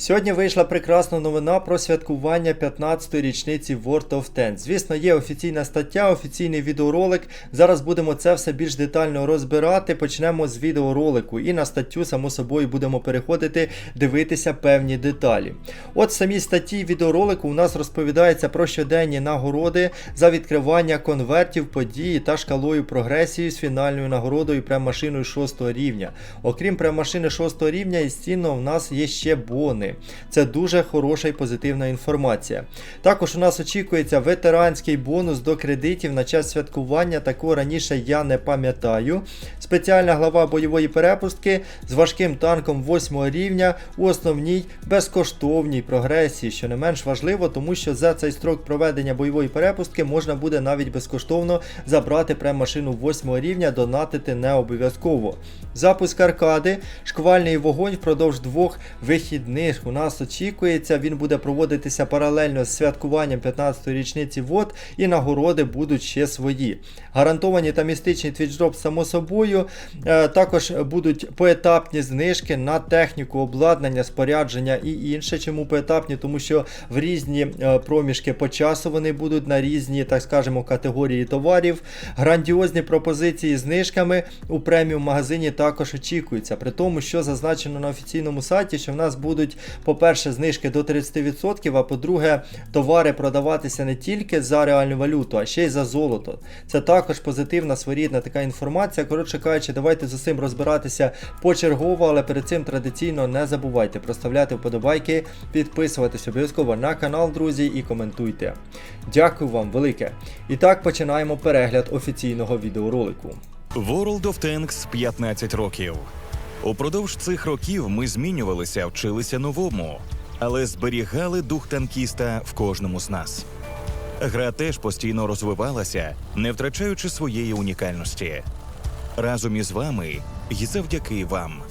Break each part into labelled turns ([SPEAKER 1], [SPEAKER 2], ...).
[SPEAKER 1] Сьогодні вийшла прекрасна новина про святкування 15-ї річниці World of Tanks. Звісно, є офіційна стаття, офіційний відеоролик. Зараз будемо це все більш детально розбирати. Почнемо з відеоролику і на статтю, само собою, будемо переходити, дивитися певні деталі. От в самій статті відеоролику у нас розповідається про щоденні нагороди за відкривання конвертів, події та шкалою прогресії з фінальною нагородою премашиною 6 рівня. Окрім премашини 6 рівня, і стінно в нас є ще бони. Це дуже хороша і позитивна інформація. Також у нас очікується ветеранський бонус до кредитів на час святкування. Такого раніше я не пам'ятаю. Спеціальна глава бойової перепустки з важким танком 8 рівня у основній безкоштовній прогресії, що не менш важливо, тому що за цей строк проведення бойової перепустки можна буде навіть безкоштовно забрати премашину 8 рівня, донатити не обов'язково. Запуск аркади, шквальний вогонь впродовж двох вихідних у нас очікується. Він буде проводитися паралельно з святкуванням 15-ї річниці ВОД, і нагороди будуть ще свої. Гарантовані та містичний твічдроп, само собою. Е, Також будуть поетапні знижки на техніку, обладнання, спорядження і інше. Чому поетапні? Тому що в різні е, проміжки по часу вони будуть на різні, так скажемо, категорії товарів. Грандіозні пропозиції знижками у преміум магазині також очікуються. При тому, що зазначено на офіційному сайті, що в нас будуть, по-перше, знижки до 30%, а по-друге, товари продаватися не тільки за реальну валюту, а ще й за золото. Це також позитивна своєрідна така інформація. Коротше кажучи, давайте з усім розбиратися почергово, але перед цим традиційно не забувайте проставляти вподобайки, підписуватись обов'язково на канал, друзі, і коментуйте. Дякую вам велике. І так починаємо перегляд офіційного відеоролику.
[SPEAKER 2] World of Tanks 15 років. Упродовж цих років ми змінювалися, вчилися новому, але зберігали дух танкіста в кожному з нас. Гра теж постійно розвивалася, не втрачаючи своєї унікальності. Разом із вами і завдяки вам.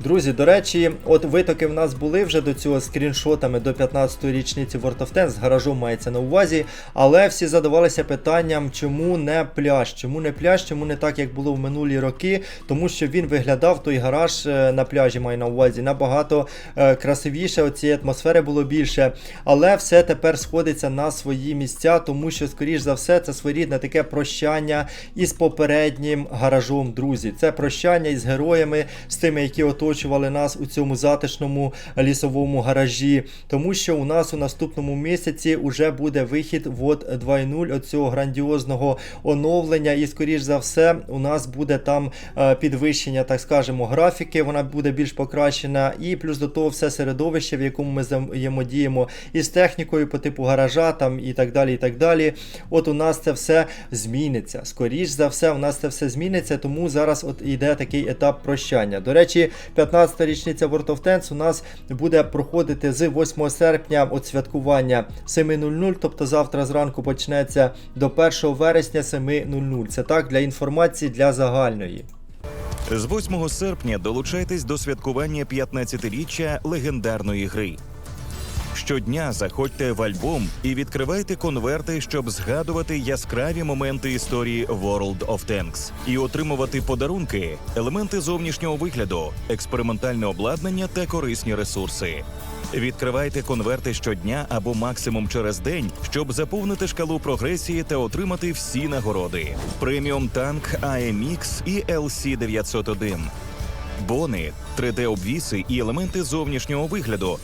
[SPEAKER 1] Друзі, до речі, от витоки в нас були вже до цього скріншотами до 15-ї річниці World of Tanks, з гаражом мається на увазі, але всі задавалися питанням, чому не пляж, чому не пляж, чому не так, як було в минулі роки, тому що він виглядав той гараж е, на пляжі, маю на увазі, набагато е, красивіше, оцієї атмосфери було більше. Але все тепер сходиться на свої місця, тому що, скоріш за все, це своєрідне таке прощання із попереднім гаражом, друзі. Це прощання із героями, з тими, які оточували нас у цьому затишному лісовому гаражі. Тому що у нас у наступному місяці вже буде вихід вот 2.0 от цього грандіозного оновлення. І, скоріш за все, у нас буде там е, підвищення, так скажемо, графіки, вона буде більш покращена. І плюс до того все середовище, в якому ми взаємодіємо із технікою по типу гаража там і так далі. і так далі. От у нас це все зміниться. Скоріш за все, у нас це все зміниться, тому зараз от йде такий етап прощання. До речі, 15-та річниця World of Tanks у нас буде проходити з 8 серпня от святкування 7.00, тобто завтра зранку почнеться до 1 вересня 7.00. Це так для інформації для загальної.
[SPEAKER 2] З 8 серпня долучайтесь до святкування 15-річчя легендарної гри. Щодня заходьте в альбом і відкривайте конверти, щоб згадувати яскраві моменти історії World of Tanks і отримувати подарунки, елементи зовнішнього вигляду, експериментальне обладнання та корисні ресурси. Відкривайте конверти щодня або максимум через день, щоб заповнити шкалу прогресії та отримати всі нагороди: преміум танк AMX і LC 901 бони, 3D-обвіси і елементи зовнішнього вигляду.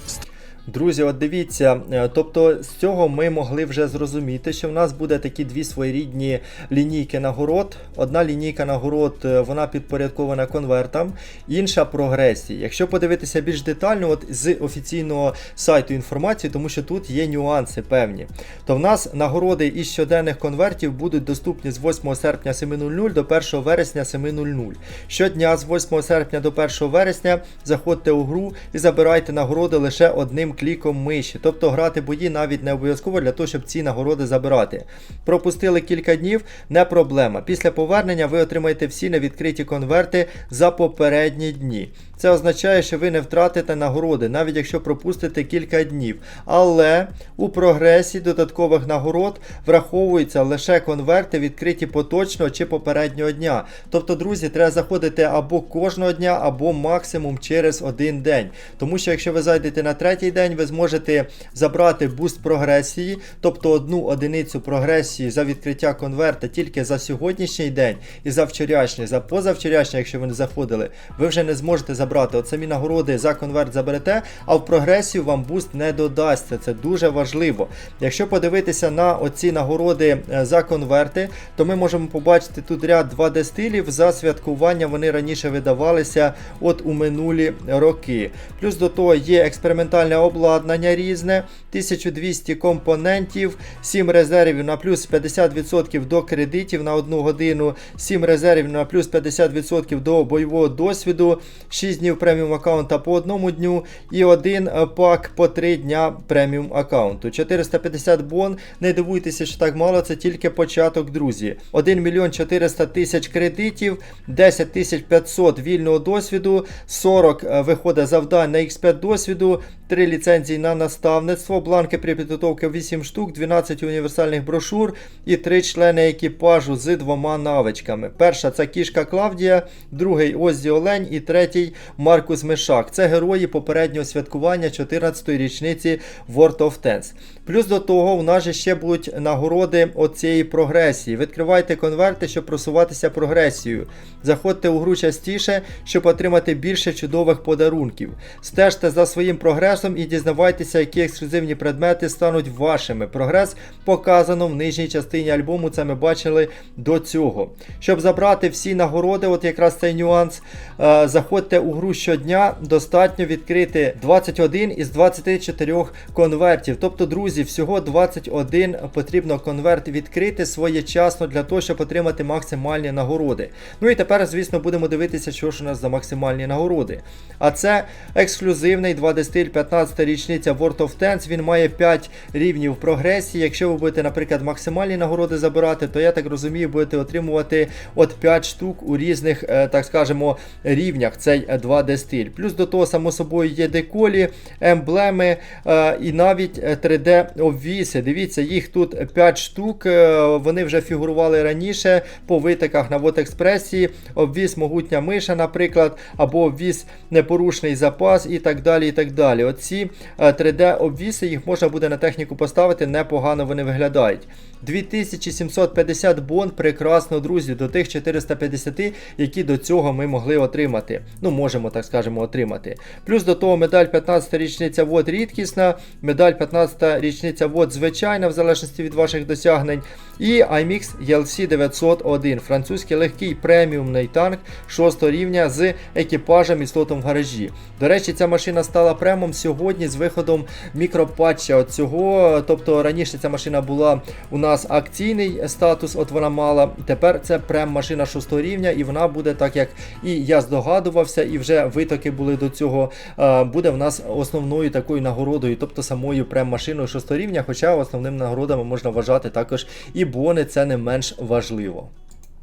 [SPEAKER 1] Друзі, от дивіться, е, тобто з цього ми могли вже зрозуміти, що в нас буде такі дві своєрідні лінійки нагород. Одна лінійка нагород е, вона підпорядкована конвертам, інша прогресії. Якщо подивитися більш детально, от з офіційного сайту інформації, тому що тут є нюанси певні, то в нас нагороди із щоденних конвертів будуть доступні з 8 серпня 7.00 до 1 вересня 7.00. Щодня з 8 серпня до 1 вересня заходьте у гру і забирайте нагороди лише одним кліком миші. Тобто грати бої навіть не обов'язково для того, щоб ці нагороди забирати. Пропустили кілька днів, не проблема. Після повернення ви отримаєте всі невідкриті конверти за попередні дні. Це означає, що ви не втратите нагороди, навіть якщо пропустите кілька днів. Але у прогресі додаткових нагород враховуються лише конверти, відкриті поточного чи попереднього дня. Тобто, друзі, треба заходити або кожного дня, або максимум через один день. Тому що якщо ви зайдете на третій день, ви зможете забрати буст прогресії, тобто одну одиницю прогресії за відкриття конверта тільки за сьогоднішній день і за вчорашній, за позавчорашній, якщо ви не заходили, ви вже не зможете забрати. От самі нагороди за конверт заберете, а в прогресію вам буст не додасться. Це дуже важливо. Якщо подивитися на оці нагороди е, за конверти, то ми можемо побачити тут ряд 2D стилів. За святкування вони раніше видавалися от у минулі роки. Плюс до того є експериментальна експериментальне обладнання різне, 1200 компонентів, 7 резервів на плюс 50% до кредитів на 1 годину, 7 резервів на плюс 50% до бойового досвіду, 6 днів преміум аккаунта по одному дню і один пак по 3 дня преміум аккаунту. 450 бон. Не дивуйтеся, що так мало, це тільки початок, друзі. 1 мільйон 400 тисяч кредитів, 10 тисяч 500 вільного досвіду, 40 е, виходить завдань на X5 досвіду, 3 ліцензії на наставництво, бланки при підготовці 8 штук, 12 універсальних брошур і 3 члени екіпажу з двома навичками. Перша це кішка Клавдія, другий Оззі Олень і третій Маркус Мишак. Це герої попереднього святкування 14-ї річниці World of Tanks. Плюс до того, у нас же ще будуть нагороди оцієї прогресії. Відкривайте конверти, щоб просуватися прогресією. Заходьте у гру частіше, щоб отримати більше чудових подарунків. Стежте за своїм прогресом і дізнавайтеся, які ексклюзивні предмети стануть вашими. Прогрес показано в нижній частині альбому. Це ми бачили до цього. Щоб забрати всі нагороди, от якраз цей нюанс, е, заходьте у гру щодня. Достатньо відкрити 21 із 24 конвертів. Тобто, друзі, всього 21 потрібно конверт відкрити своєчасно для того, щоб отримати максимальні нагороди. Ну і тепер, звісно, будемо дивитися, що ж у нас за максимальні нагороди. А це ексклюзивний 2D стиль 15 річниця World of Tanks. Він має 5 рівнів прогресії. Якщо ви будете, наприклад, максимальні нагороди забирати, то я так розумію, будете отримувати от 5 штук у різних, е, так скажемо, рівнях цей 2D стиль. Плюс до того, само собою, є деколі, емблеми е, і навіть 3D обвіси. Дивіться, їх тут 5 штук. е, Вони вже фігурували раніше по витоках на Вотекспресі. Обвіз могутня миша, наприклад, або обвіз непорушний запас і так далі. і так далі. Оці 3D обвіси їх можна буде на техніку поставити, непогано вони виглядають. 2750 бон, прекрасно, друзі, до тих 450, які до цього ми могли отримати. Ну, можемо, так скажемо, отримати. Плюс до того медаль 15 річниця вод рідкісна, медаль 15 річниця вод звичайна, в залежності від ваших досягнень. І IMX ELC 901, французький легкий преміумний танк 6 рівня з екіпажем і слотом в гаражі. До речі, ця машина стала премом сьогодні з виходом мікропатча цього. Тобто раніше ця машина була у нас акційний статус, от вона мала. Тепер це прем машина 6 рівня, і вона буде, так як і я здогадувався, і вже витоки були до цього. е, Буде в нас основною такою нагородою, тобто самою прем машиною 6 рівня, хоча основними нагородами можна вважати також і бони, це не менш важливо.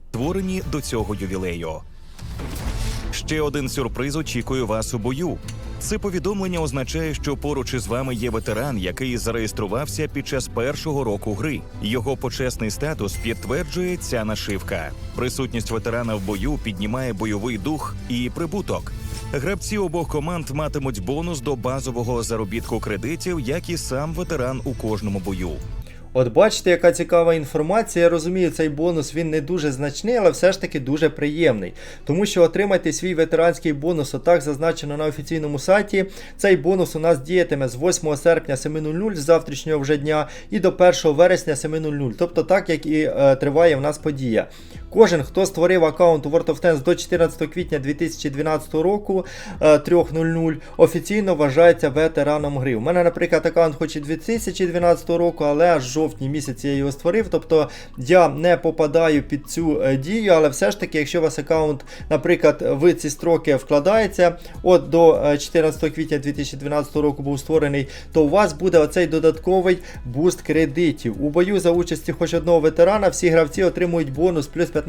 [SPEAKER 2] створені до цього ювілею. Ще один сюрприз очікує вас у бою. Це повідомлення означає, що поруч із вами є ветеран, який зареєструвався під час першого року гри. Його почесний статус підтверджує ця нашивка. Присутність ветерана в бою піднімає бойовий дух і прибуток. Гравці обох команд матимуть бонус до базового заробітку кредитів, як і сам ветеран у кожному бою.
[SPEAKER 1] От бачите, яка цікава інформація. Я розумію, цей бонус він не дуже значний, але все ж таки дуже приємний. Тому що отримайте свій ветеранський бонус, отак зазначено на офіційному сайті. Цей бонус у нас діятиме з 8 серпня 7.00 з завтрашнього вже дня і до 1 вересня 7.00. Тобто так, як і е, триває в нас подія. Кожен, хто створив аккаунт у World of Tanks до 14 квітня 2012 року е, 3.00, офіційно вважається ветераном гри. У мене, наприклад, аккаунт хоч і 2012 року, але аж жовтні місяці я його створив. Тобто я не попадаю під цю е, дію, але все ж таки, якщо у вас аккаунт, наприклад, в ці строки вкладається, от до е, 14 квітня 2012 року був створений, то у вас буде оцей додатковий буст кредитів. У бою за участі хоч одного ветерана всі гравці отримують бонус плюс 15%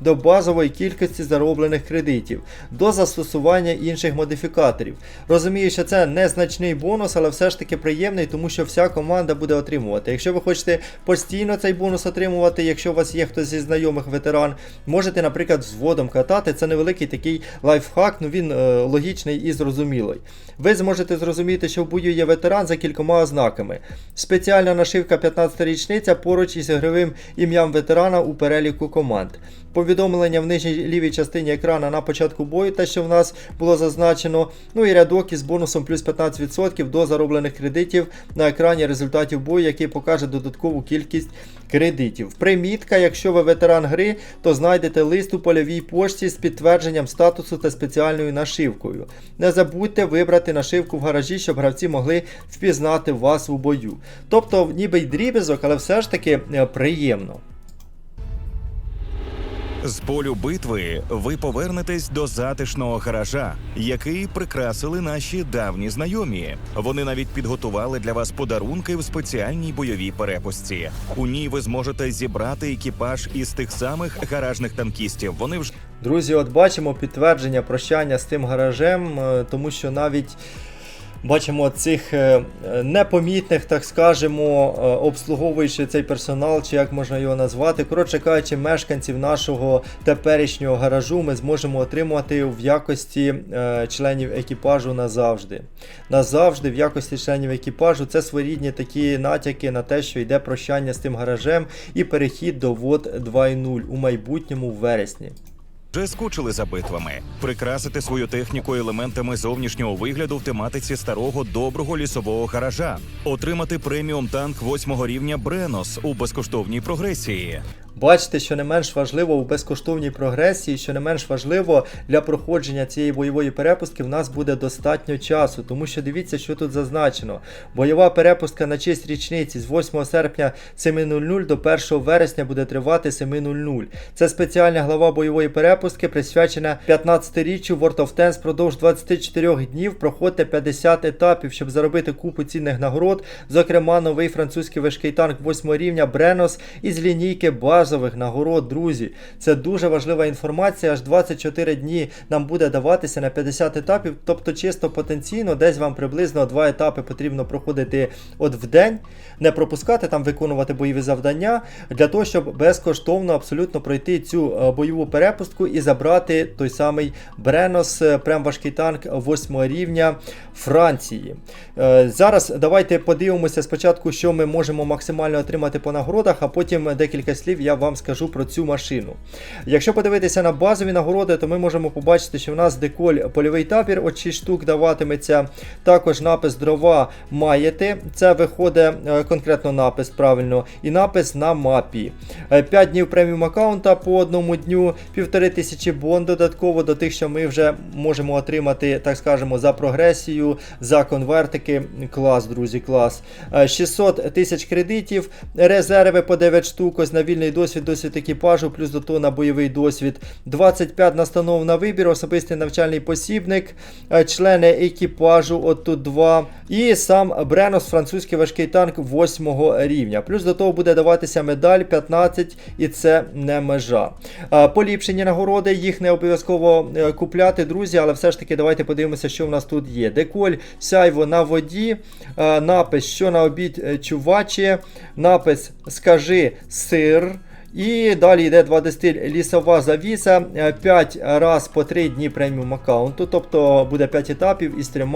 [SPEAKER 1] до базової кількості зароблених кредитів, до застосування інших модифікаторів. Розумію, що це незначний бонус, але все ж таки приємний, тому що вся команда буде отримувати. Якщо ви хочете постійно цей бонус отримувати, якщо у вас є хтось зі знайомих ветеран, можете, наприклад, взводом катати. Це невеликий такий лайфхак, ну він е, логічний і зрозумілий. Ви зможете зрозуміти, що в бою є ветеран за кількома ознаками. Спеціальна нашивка 15-річниця поруч із ігровим ім'ям ветерана у переліку команд. Повідомлення в нижній лівій частині екрана на початку бою, те, що в нас було зазначено. Ну і рядок із бонусом плюс 15% до зароблених кредитів на екрані результатів бою, який покаже додаткову кількість кредитів. Примітка, якщо ви ветеран гри, то знайдете лист у польовій пошті з підтвердженням статусу та спеціальною нашивкою. Не забудьте вибрати нашивку в гаражі, щоб гравці могли впізнати вас у бою. Тобто, ніби й дріб'язок, але все ж таки е, приємно.
[SPEAKER 2] З полю битви ви повернетесь до затишного гаража, який прикрасили наші давні знайомі. Вони навіть підготували для вас подарунки в спеціальній бойовій перепустці. У ній ви зможете зібрати екіпаж із тих самих гаражних танкістів. Вони вже
[SPEAKER 1] Друзі, от бачимо підтвердження прощання з тим гаражем, е, тому що навіть бачимо цих е, непомітних, так скажемо, е, обслуговуючи цей персонал, чи як можна його назвати. Коротше кажучи, мешканців нашого теперішнього гаражу ми зможемо отримувати в якості е, членів екіпажу назавжди. Назавжди, в якості членів екіпажу, це своєрідні такі натяки на те, що йде прощання з тим гаражем і перехід до ВОД 2.0 у майбутньому в вересні.
[SPEAKER 2] Вже скучили за битвами. Прикрасити свою техніку елементами зовнішнього вигляду в тематиці старого доброго лісового гаража, отримати преміум танк восьмого рівня Бренос у безкоштовній прогресії.
[SPEAKER 1] Бачите, що не менш важливо у безкоштовній прогресії, що не менш важливо для проходження цієї бойової перепустки, в нас буде достатньо часу, тому що дивіться, що тут зазначено. Бойова перепустка на честь річниці з 8 серпня 7.00 до 1 вересня буде тривати 7.00. Це спеціальна глава бойової перепустки, присвячена 15-річчю World of Tanks. Впродовж 24 днів проходьте 50 етапів, щоб заробити купу цінних нагород, зокрема новий французький важкий танк 8 рівня Бренос із лінійки базових нагород, друзі. Це дуже важлива інформація. Аж 24 дні нам буде даватися на 50 етапів. Тобто, чисто потенційно, десь вам приблизно 2 етапи потрібно проходити от в день, не пропускати там, виконувати бойові завдання, для того, щоб безкоштовно абсолютно пройти цю е, бойову перепустку і забрати той самий Бренос, е, прям важкий танк 8 рівня Франції. Е, Зараз давайте подивимося спочатку, що ми можемо максимально отримати по нагородах, а потім декілька слів я вам скажу про цю машину. Якщо подивитися на базові нагороди, то ми можемо побачити, що в нас деколь польовий табір, от 6 штук даватиметься. Також напис дрова маєте. Це виходить е, конкретно напис правильно, і напис на мапі. 5 днів преміум аккаунта по одному дню, півтори тисячі бон додатково до тих, що ми вже можемо отримати, так скажемо, за прогресію, за конвертики. Клас, друзі, клас. Е, 600 тисяч кредитів, резерви по 9 штук, ось на вільний досвід, досвід екіпажу, плюс до того на бойовий досвід. 25 настанов на вибір, особистий навчальний посібник, е, члени екіпажу, от тут два. І сам Бренос, французький важкий танк 8 рівня. Плюс до того буде даватися медаль 15, і це не межа. Е, Поліпшені нагороди, їх не обов'язково е, купляти, друзі, але все ж таки давайте подивимося, що в нас тут є. Деколь, сяйво на воді, напис, що на обід чувачі, напис Скажи сир. І далі йде 2 дистиль лісова завіса 5 раз по 3 дні преміум аккаунту, тобто буде 5 етапів із 3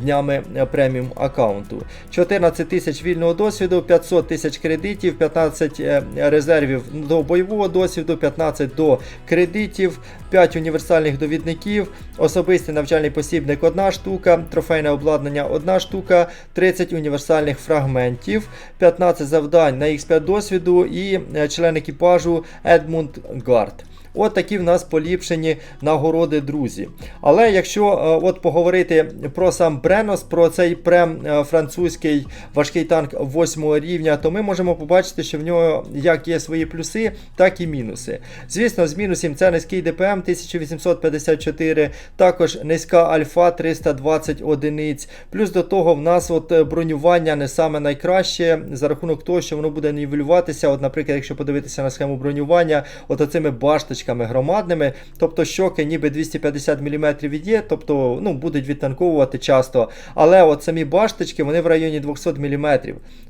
[SPEAKER 1] днями е, преміум аккаунту. 14 тисяч вільного досвіду, 500 тисяч кредитів, 15 е, резервів до бойового досвіду, 15 до кредитів, 5 універсальних довідників, особистий навчальний посібник 1 штука, трофейне обладнання 1 штука, 30 універсальних фрагментів, 15 завдань на X5 досвіду і е, член екіпажу wypożył Edmund Gort. От такі в нас поліпшені нагороди, друзі. Але якщо е, от поговорити про сам Бренос, про цей прем е, французький важкий танк 8 рівня, то ми можемо побачити, що в нього як є свої плюси, так і мінуси. Звісно, з мінусів це низький ДПМ 1854, також низька альфа 320 одиниць. Плюс до того в нас от е, бронювання не саме найкраще за рахунок того, що воно буде нівелюватися. От, наприклад, якщо подивитися на схему бронювання, от оцими башточками громадними, тобто щоки ніби 250 мм є, тобто ну, будуть відтанковувати часто. Але от самі башточки вони в районі 200 мм.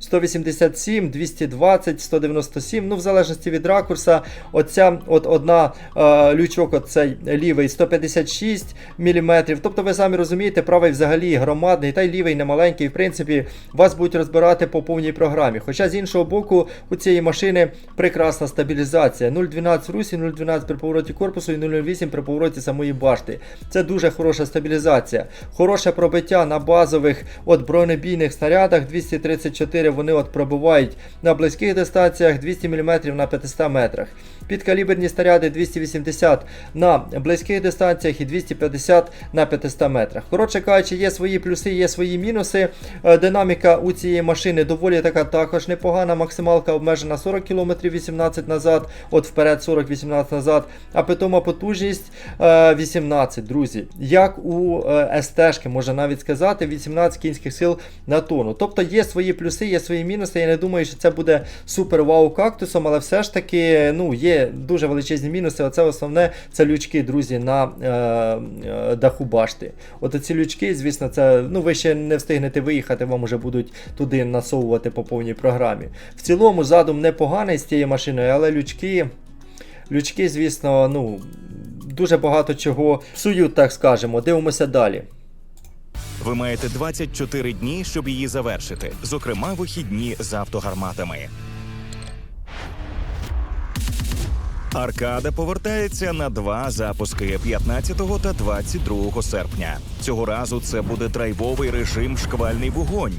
[SPEAKER 1] 187, 220, 197, ну в залежності від ракурса. Оця от одна е, лючок, оцей лівий 156 мм. Тобто ви самі розумієте, правий взагалі громадний, та й лівий немаленький. В принципі, вас будуть розбирати по повній програмі. Хоча з іншого боку, у цієї машини прекрасна стабілізація. 0,12 в русі, 0,12 при повороті корпусу і 0,08 при повороті самої башти. Це дуже хороша стабілізація. Хороше пробиття на базових от бронебійних снарядах 234 вони от пробивають на близьких дистанціях 200 мм на 500 метрах. Підкаліберні снаряди 280 на близьких дистанціях і 250 на 500 метрах. Коротше кажучи, є свої плюси, є свої мінуси. Е, Динаміка у цієї машини доволі така також непогана. Максималка обмежена 40 км 18 назад, от вперед 40-18 назад. А питома потужність е, 18, друзі. Як у е, СТ-шки, можна навіть сказати, 18 кінських сил на тонну. Тобто є свої плюси, є свої мінуси. Я не думаю, що це буде супер вау кактусом, але все ж таки ну, є дуже величезні мінуси. Оце основне це лючки, друзі, на е, е, даху башти. От ці лючки, звісно, це ну, ви ще не встигнете виїхати, вам вже будуть туди насовувати по повній програмі. В цілому задум непоганий з цією машиною, але лючки. Лючки, звісно, ну, дуже багато чого псують, так скажемо. Дивимося далі.
[SPEAKER 2] Ви маєте 24 дні, щоб її завершити, зокрема вихідні з автогарматами. Аркада повертається на два запуски 15 та 22 серпня. Цього разу це буде драйвовий режим шквальний вогонь.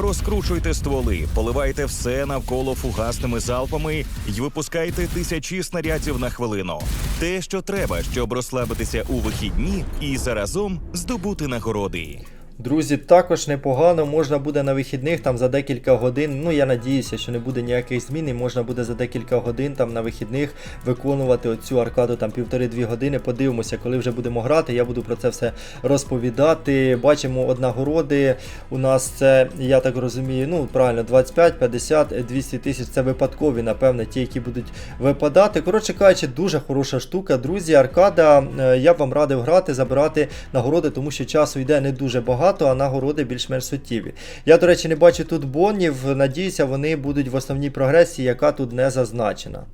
[SPEAKER 2] Розкручуйте стволи, поливайте все навколо фугасними залпами і випускайте тисячі снарядів на хвилину. Те, що треба, щоб розслабитися у вихідні і заразом здобути нагороди.
[SPEAKER 1] Друзі, також непогано можна буде на вихідних там за декілька годин. Ну я надіюся, що не буде ніяких змін, і можна буде за декілька годин там на вихідних виконувати оцю аркаду там півтори-дві години. Подивимося, коли вже будемо грати. Я буду про це все розповідати. Бачимо от нагороди. У нас це, я так розумію, ну правильно, 25, 50, 200 тисяч. Це випадкові, напевне, ті, які будуть випадати. Коротше кажучи, дуже хороша штука. Друзі, аркада. е, Я б вам радив грати, забирати нагороди, тому що часу йде не дуже багато багато, а нагороди більш-менш суттєві. Я, до речі, не бачу тут бонів. Надіюся, вони будуть в основній прогресії, яка тут не зазначена.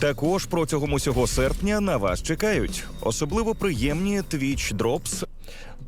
[SPEAKER 2] Також протягом усього серпня на вас чекають особливо приємні Twitch Drops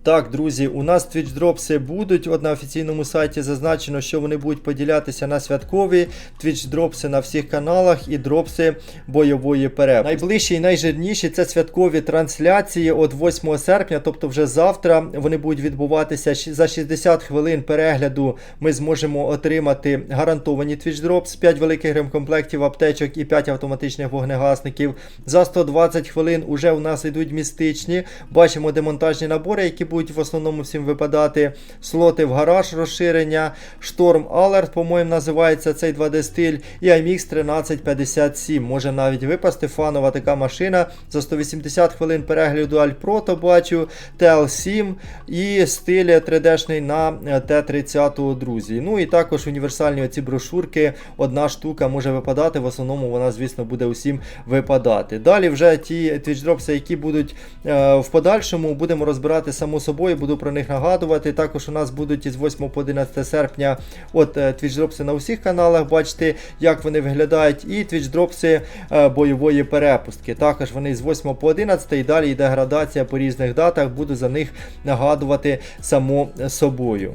[SPEAKER 1] Так, друзі, у нас Twitch дропси будуть. От на офіційному сайті зазначено, що вони будуть поділятися на святкові Twitch дропси на всіх каналах і дропси бойової перерви. Найближчі і найжирніші це святкові трансляції от 8 серпня, тобто вже завтра вони будуть відбуватися за 60 хвилин перегляду. Ми зможемо отримати гарантовані Twitch дропс, 5 великих ремкомплектів аптечок і 5 автоматичних вогнегасників. За 120 хвилин уже у нас йдуть містичні. Бачимо демонтажні набори, які будуть в основному всім випадати. Слоти в гараж розширення, Шторм Alert, по-моєму, називається цей 2D стиль, і IMX 1357. Може навіть випасти фанова така машина. За 180 хвилин перегляду Альпрото бачу, TL7 і стиль 3D-шний на е, Т-30, друзі. Ну і також універсальні оці брошурки. Одна штука може випадати. В основному вона, звісно, буде усім випадати. Далі вже ті твічдропси, які будуть е, в подальшому, будемо розбирати само собою, буду про них нагадувати. Також у нас будуть із 8 по 11 серпня от е, твічдропси на усіх каналах. Бачите, як вони виглядають, і твічдропси е, бойової перепустки. Також вони з 8 по 11 і далі йде градація по різних датах. Буду за них нагадувати само собою.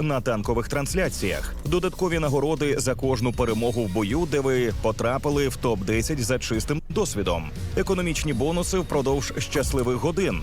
[SPEAKER 2] на танкових трансляціях. Додаткові нагороди за кожну перемогу в бою, де ви потрапили в топ 10 за чистим досвідом. Економічні бонуси впродовж щасливих годин.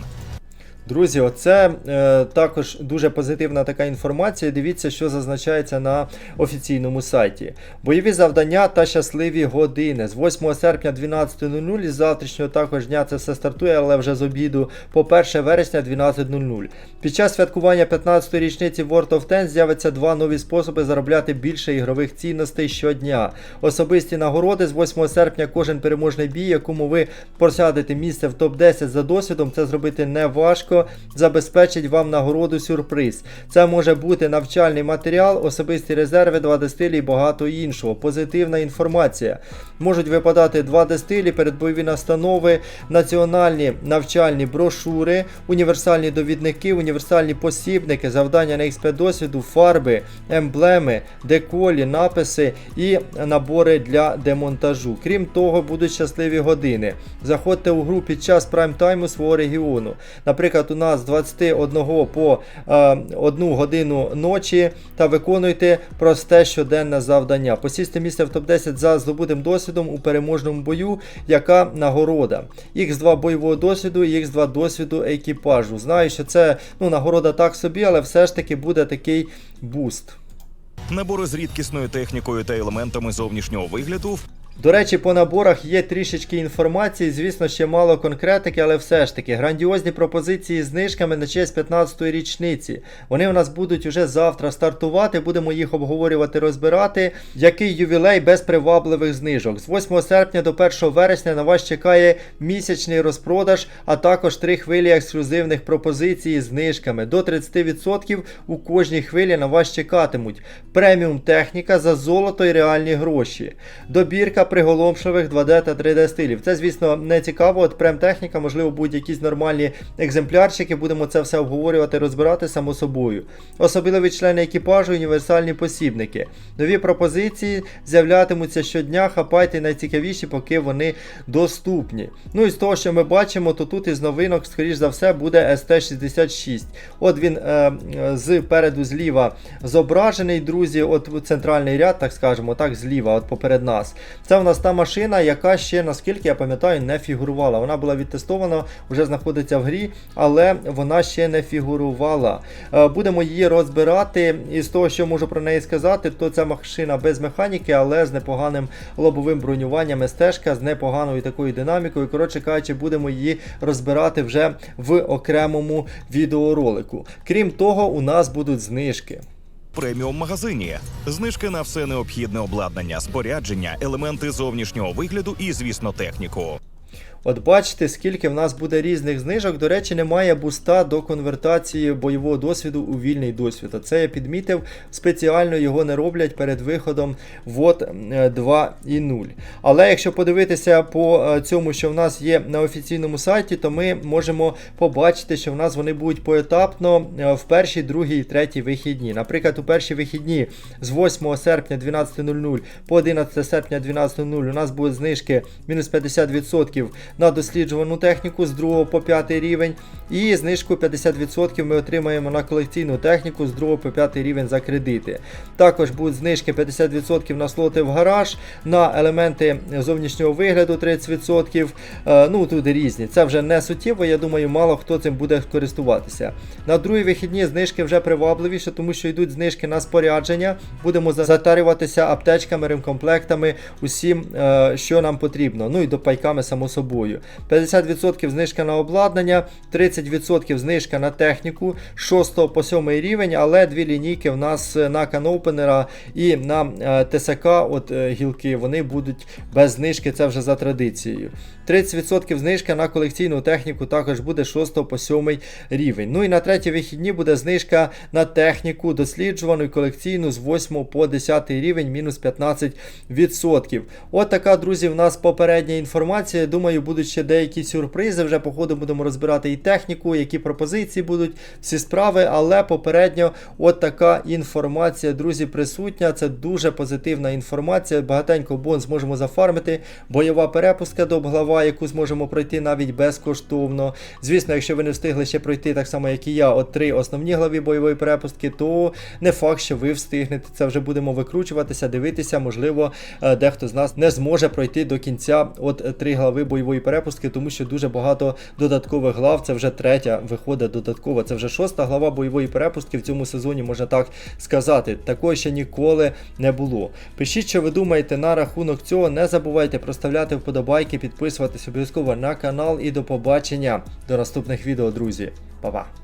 [SPEAKER 1] Друзі, оце е, також дуже позитивна така інформація. Дивіться, що зазначається на офіційному сайті. Бойові завдання та щасливі години. З 8 серпня 12.00 і з завтрашнього також дня це все стартує, але вже з обіду по 1 вересня 12.00. Під час святкування 15-ї річниці World of Tanks з'явиться два нові способи заробляти більше ігрових цінностей щодня. Особисті нагороди з 8 серпня кожен переможний бій, якому ви посядете місце в топ-10 за досвідом, це зробити не важко, забезпечить вам нагороду сюрприз. Це може бути навчальний матеріал, особисті резерви, 2D стилі і багато іншого. Позитивна інформація. Можуть випадати 2D стилі, передбойові настанови, національні навчальні брошури, універсальні довідники, універсальні посібники, завдання на XP досвіду, фарби, емблеми, деколі, написи і набори для демонтажу. Крім того, будуть щасливі години. Заходьте у гру під час прайм-тайму свого регіону. Наприклад, у нас з 21 по е, 1 годину ночі та виконуйте просте щоденне завдання. Посісти місце в топ-10 за здобутим досвідом у переможному бою, яка нагорода. Х2 бойового досвіду і Х2 досвіду екіпажу. Знаю, що це ну, нагорода так собі, але все ж таки буде такий буст.
[SPEAKER 2] Набори з рідкісною технікою та елементами зовнішнього вигляду
[SPEAKER 1] До речі, по наборах є трішечки інформації, звісно, ще мало конкретики, але все ж таки грандіозні пропозиції з знижками на честь 15-ї річниці. Вони у нас будуть уже завтра стартувати, будемо їх обговорювати, розбирати. Який ювілей без привабливих знижок. З 8 серпня до 1 вересня на вас чекає місячний розпродаж, а також три хвилі ексклюзивних пропозицій з знижками. До 30% у кожній хвилі на вас чекатимуть. Преміум техніка за золото і реальні гроші. Добірка приголомшливих 2D та 3D стилів. Це, звісно, не цікаво. От прем-техніка, можливо, будуть якісь нормальні екземплярчики. Будемо це все обговорювати, розбирати само собою. Особливі члени екіпажу, універсальні посібники. Нові пропозиції з'являтимуться щодня. Хапайте найцікавіші, поки вони доступні. Ну і з того, що ми бачимо, то тут із новинок, скоріш за все, буде ST66. От він е, з переду зліва зображений, друзі. От центральний ряд, так скажемо, так, зліва, от поперед нас. Це в нас та машина, яка ще, наскільки я пам'ятаю, не фігурувала. Вона була відтестована, вже знаходиться в грі, але вона ще не фігурувала. Е, Будемо її розбирати. І з того, що можу про неї сказати, то ця машина без механіки, але з непоганим лобовим бронюванням стежка, з непоганою такою динамікою. Коротше кажучи, будемо її розбирати вже в окремому відеоролику. Крім того, у нас будуть знижки.
[SPEAKER 2] Преміум магазині. Знижки на все необхідне обладнання, спорядження, елементи зовнішнього вигляду і, звісно, техніку.
[SPEAKER 1] От бачите, скільки в нас буде різних знижок. До речі, немає буста до конвертації бойового досвіду у вільний досвід. А Це я підмітив, спеціально його не роблять перед виходом ВОД 2.0. Але якщо подивитися по е, цьому, що в нас є на офіційному сайті, то ми можемо побачити, що в нас вони будуть поетапно е, в перші, другій і третій вихідні. Наприклад, у перші вихідні з 8 серпня 12.00 по 11 серпня 12.00 у нас будуть знижки мінус 50% на досліджувану техніку з 2 по 5 рівень. І знижку 50% ми отримаємо на колекційну техніку з 2 по 5 рівень за кредити. Також будуть знижки 50% на слоти в гараж, на елементи зовнішнього вигляду 30%. Е, Ну тут різні. Це вже не суттєво, я думаю, мало хто цим буде користуватися. На другі вихідні знижки вже привабливіше, тому що йдуть знижки на спорядження. Будемо затарюватися аптечками, ремкомплектами, усім, е, що нам потрібно. Ну і допайками, само собою. 50% знижка на обладнання, 30% знижка на техніку. 6 по 7 рівень, але дві лінійки в нас на канопенера і на е, ТСК, от е, гілки, вони будуть без знижки, це вже за традицією. 30% знижка на колекційну техніку також буде 6 по 7 рівень. Ну і на третій вихідні буде знижка на техніку досліджувану і колекційну з 8 по 10 рівень, мінус 15%. От така, друзі, в нас попередня інформація. Думаю, будуть ще деякі сюрпризи. Вже, по ходу будемо розбирати і техніку, які пропозиції будуть, всі справи, але попередньо от така інформація, друзі, присутня. Це дуже позитивна інформація. Багатенько бонус можемо зафармити. Бойова перепустка до обглава яку зможемо пройти навіть безкоштовно. Звісно, якщо ви не встигли ще пройти так само, як і я, от три основні глави бойової перепустки, то не факт, що ви встигнете. Це вже будемо викручуватися, дивитися, можливо, е, дехто з нас не зможе пройти до кінця от е, три глави бойової перепустки, тому що дуже багато додаткових глав. Це вже третя виходить додаткова. Це вже шоста глава бойової перепустки в цьому сезоні, можна так сказати. Такого ще ніколи не було. Пишіть, що ви думаєте на рахунок цього. Не забувайте проставляти вподобайки, підписуватися підписуватись обов'язково на канал і до побачення до наступних відео, друзі. Па-па!